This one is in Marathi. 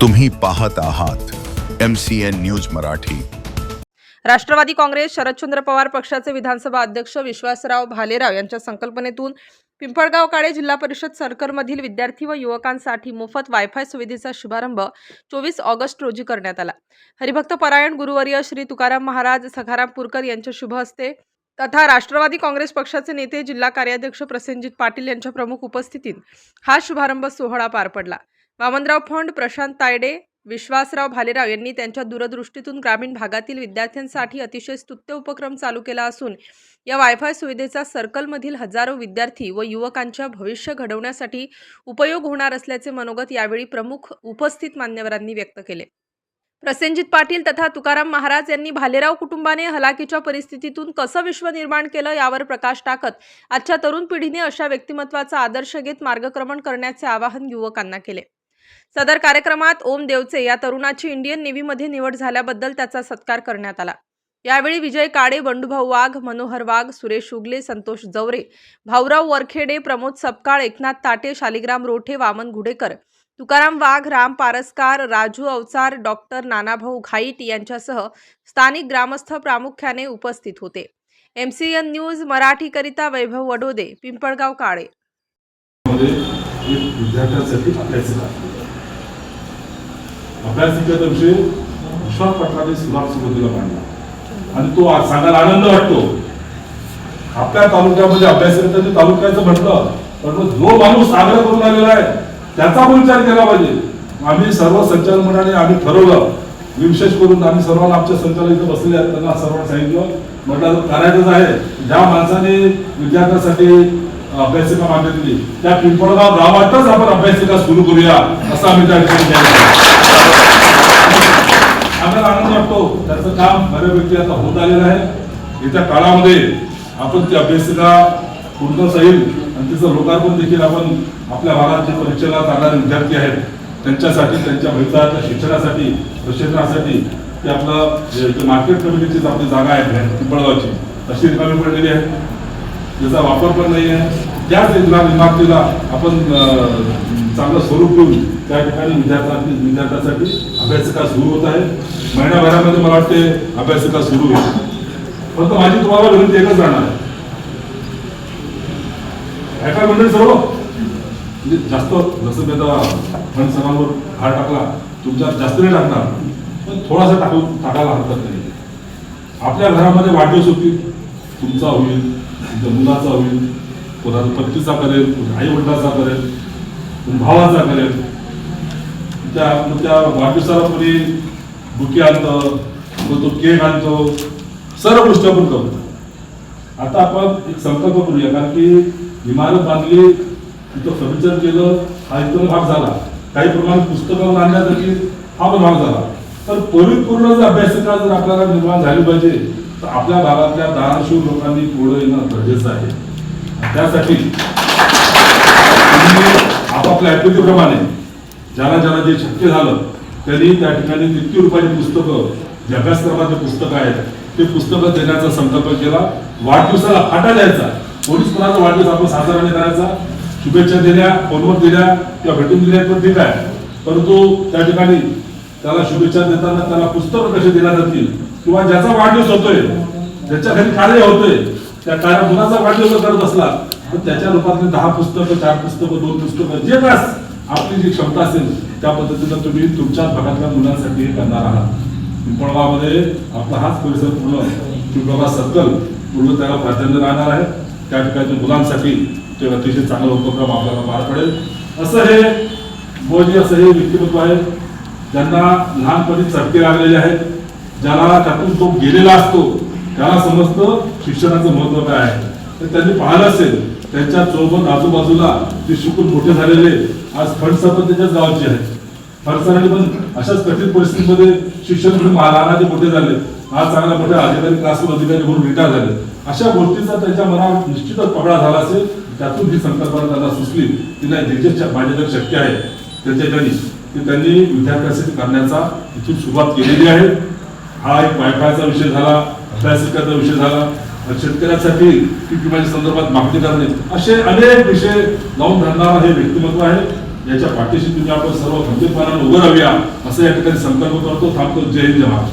तुम्ही पाहत आहात M C N news Marathi. Rashtrawadi Congress Sharadchandra Pawar पक्षाचे विधानसभा अध्यक्ष विश्वासराव भालेराव यांच्या संकल्पनेतून पिंपळगाव काळे जिल्हा परिषद सर्कलमधील विद्यार्थी व युवकांसाठी मोफत वायफाय सुविधेचा शुभारंभ चोवीस ऑगस्ट रोजी करण्यात आला. हरिभक्त परायण गुरुवर्य श्री तुकाराम महाराज सखाराम पुरकर यांच्या शुभ हस्ते तथा राष्ट्रवादी काँग्रेस पक्षाचे नेते जिल्हा कार्याध्यक्ष प्रसेनजित पाटील यांच्या प्रमुख उपस्थितीत हा शुभारंभ सोहळा पार पडला. वामनराव फंड प्रशांत तायडे विश्वासराव भालेराव यांनी त्यांच्या दूरदृष्टीतून ग्रामीण भागातील विद्यार्थ्यांसाठी अतिशय स्तुत्य उपक्रम चालू केला असून या वायफाय सुविधेचा सर्कलमधील हजारो विद्यार्थी व युवकांच्या भविष्य घडवण्यासाठी उपयोग होणार असल्याचे मनोगत यावेळी प्रमुख उपस्थित मान्यवरांनी व्यक्त केले. प्रसेनजित पाटील तथा तुकाराम महाराज यांनी भालेराव कुटुंबाने हलाखीच्या परिस्थितीतून कसं विश्व निर्माण केलं यावर प्रकाश टाकत आजच्या तरुण पिढीने अशा व्यक्तिमत्वाचा आदर्श घेत मार्गक्रमण करण्याचे आवाहन युवकांना केले. सदर कार्यक्रमात ओम देवचे या तरुणाची इंडियन नेव्हीमध्ये निवड झाल्याबद्दल त्याचा सत्कार करण्यात आला. यावेळी विजय काळे बंडूभाऊ वाघ मनोहर वाघ सुरेश उगले संतोष जवरे भाऊराव वरखेडे प्रमोद सपकाळ एकनाथ ताटे शालिग्राम रोठे वामन घुडेकर तुकाराम वाघ राम पारसकार राजू अवचार डॉक्टर नानाभाऊ घाईट यांच्यासह स्थानिक ग्रामस्थ प्रामुख्याने उपस्थित होते. एम सी एन न्यूज मराठीकरिता वैभव वडोदे पिंपळगाव काळे मध्ये एक विद्यार्थ्यांसाठी अभ्यासिका अभ्यासिकेचा विषय विश्वास पाटलाने सुधार सुरुवातीला मांडला आणि तो सांगायला आनंद वाटतो आपल्या तालुक्यामध्ये अभ्यासिकेचं तालुक्याचं म्हटलं पण जो माणूस आग्रह करून आलेला आहे त्याचा पण विचार केला पाहिजे आम्ही सर्व संचालक आम्ही ठरवलं विशेष करून आम्ही सर्वांना आमच्या संचालक इथे बसलेले आहेत त्यांना सर्वांना सांगितलं म्हटलं करायचंच आहे ज्या माणसाने विद्यार्थ्यांसाठी अभ्यासिका मागितली त्या पिंपळगाव गावातच आपण अभ्यासिका सुरू करूया असं आम्ही त्या ठिकाणी केलं. वाटतो त्याचं काम बऱ्यापैकी आता होत आलेलं आहे येत्या काळामध्ये आपण ती अभ्यासिका पूर्ण जाईल आणि तिचं लोकार्पण देखील आपण आपल्या भागात जे परीक्षेला जाणारे विद्यार्थी आहेत त्यांच्यासाठी त्यांच्या भविष्याच्या शिक्षणासाठी प्रशिक्षणासाठी ते आपलं मार्केट कमिटीची आपली जागा आहे पिंपळगावची तशी रिकामी पडलेली आहे त्याचा वापर पण नाही आहे त्याच इमा- इमारतीला आपण चांगलं स्वरूप देऊन त्या ठिकाणी विद्यार्थ्यांनी विद्यार्थ्यांसाठी अभ्यासिका सुरू होत आहे महिन्याभरामध्ये मला वाटते अभ्यासिका सुरू होईल. फक्त माझी तुम्हाला विनंती एकच राहणार आहे. ऐका मंडळी सर्व? म्हणजे जास्त जसं मी आता फंड सरांवर भार टाकला तुमच्या जास्त नाही टाकणार. पण थोडासा टाकून टाकायला हरकत नाही. आपल्या घरामध्ये वाढदिवस होतील. तुमचा होईल तुमच्या मुलाचा होईल कोणाचा पत्नीचा करेल आई वडिलाचा करेल भावाचा करेल. त्या त्या वाढदिवसाला कोणी बुके आणतं मग तो केक आणतो सर्व गोष्टी आपण करतो आता आपण एक संकल्प करूया कारण की इमारत बांधली तिथं फर्निचर केलं हा एकदम भाग झाला. काही प्रमाणात पुस्तकं आणण्यासाठी हा पण भाग झाला. तर परिपूर्ण जर अभ्यासिका जर आपल्याला निर्माण झाली पाहिजे तर आपल्या भागातल्या दानशूर लोकांनी पुढे येणं गरजेचं आहे. त्यासाठी आपापल्या ऍक्टिव्हिटीप्रमाणे ज्याला ज्याला जे शक्य झालं त्यांनी त्या ठिकाणी तितकी रुपयाची पुस्तकं जे अभ्यासक्रमाचे पुस्तकं आहेत ते पुस्तकं देण्याचा संकल्प केला. वाढदिवसाला फाटा द्यायचा. पोलीस कोणाचा वाढदिवस आपण साधारण करायचा? शुभेच्छा दिल्या फोनवर दिल्या किंवा भेटून दिल्या पण ठीक आहे. परंतु त्या ठिकाणी त्याला शुभेच्छा देताना त्याला पुस्तकं कशी दिल्या जातील? किंवा ज्याचा वाढदिवस होतोय ज्याच्या घरी कार्य होतोय त्या कार्य मुलाचा वाढदिवस करत असला तर त्याच्या रूपातले दहा पुस्तकं चार पुस्तकं दोन पुस्तकं जे काय आपली जी क्षमता असेल त्या पद्धतीनं तुम्ही तुमच्या भागातल्या मुलांसाठी हे करणार आहात. पिंपळगावमध्ये आपला हाच परिसर पूर्ण पिंपळगाव सर्कल पूर्ण त्याला प्राधान्य राहणार आहे. त्या ठिकाणी मुलांसाठी ते अतिशय चांगला उपक्रम आपल्याला पार पडेल. असं हे मोदी असं हे व्यक्तिमत्व आहे. ज्यांना लहानपणी चटके लागलेले आहेत ज्याला त्यातून तो गेलेला असतो त्याला समजतं शिक्षणाचं महत्त्व काय आहे. तर त्यांनी पाहिलं असेल त्यांच्यासोबत आजूबाजूला ते शिकून मोठे झालेले आज फंड सरपंच त्याच्याच गावचे आहे. फडसरांनी पण अशाच कठीण परिस्थितीमध्ये शिक्षण घेऊन लहानाचे मोठे झाले. आज चांगल्या मोठ्या अधिकारी क्लासरूम अधिकारी म्हणून रिटायर झाले. अशा गोष्टीचा त्यांच्या मनावर निश्चितच पगडा झाला असेल त्यातून ही संकल्पना त्यांना सुचली की नाही जे जे माझ्याकडे शक्य आहे त्याच्या ठिकाणी ते त्यांनी विद्यार्थ्यासाठी करण्याचा इथून सुरुवात केलेली आहे. हा एक वायफायचा विषय झाला अभ्यासिकाचा विषय झाला. शेतकऱ्यांसाठी पीक विम्याच्या संदर्भात मागणी करणे असे अनेक विषय लावून धरणारा हे व्यक्तिमत्व आहे. याच्या पाठीशी तुम्ही आपण सर्व खंबीरपणाने उभं राहूया असं या ठिकाणी संकल्प करतो थांबतो. जय हिंद जवान